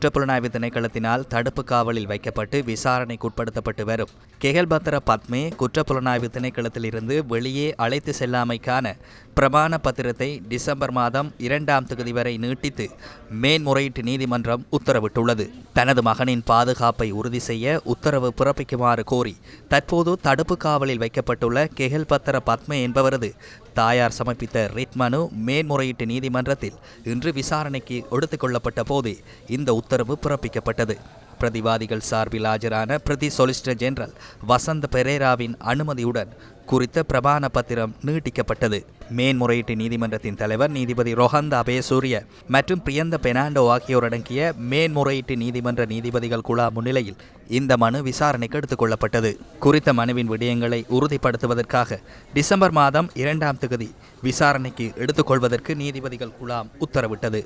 குற்றப்புலனாய்வு திணைக்களத்தினால் தடுப்பு காவலில் வைக்கப்பட்டு விசாரணைக்கு உட்படுத்தப்பட்டு வரும். கெகல்பத்திர பத்மே குற்றப்புலனாய்வு திணைக்களத்திலிருந்து வெளியே அழைத்து செல்லாமைக்கான பிரமாண பத்திரத்தை டிசம்பர் மாதம் இரண்டாம் தேதி வரை நீட்டித்து மேன்முறையீட்டு நீதிமன்றம் உத்தரவிட்டுள்ளது. தனது மகனின் பாதுகாப்பை உறுதி செய்ய உத்தரவு பிறப்பிக்குமாறு கோரி தற்போது தடுப்பு காவலில் வைக்கப்பட்டுள்ள கெகல்பத்திர பத்ம என்பவரது தாயார் சமர்ப்பித்த ரிட் மனு மேன்முறையீட்டு நீதிமன்றத்தில் இன்று விசாரணைக்கு எடுத்துக் கொள்ளப்பட்ட இந்த உத்தரவு பிறப்பிக்கப்பட்டது. பிரதிவாதிகள் சார்பில் ஆஜரான பிரதி சொலிசிட்டர் ஜெனரல் வசந்த் பெரேராவின் அனுமதியுடன் குறித்த பிரமாண பத்திரம் நீட்டிக்கப்பட்டது. மேன்முறையீட்டு நீதிமன்றத்தின் தலைவர் நீதிபதி ரொஹந்த் அபயசூரிய மற்றும் பிரியந்த பெனாண்டோ ஆகியோர் அடங்கிய மேன்முறையீட்டு நீதிமன்ற நீதிபதிகள் குழா முன்னிலையில் இந்த மனு விசாரணைக்கு எடுத்துக்கொள்ளப்பட்டது குறித்த மனுவின் விடயங்களை உறுதிப்படுத்துவதற்காக டிசம்பர் மாதம் இரண்டாம் தேதி விசாரணைக்கு எடுத்துக்கொள்வதற்கு நீதிபதிகள் குழாம் உத்தரவிட்டது.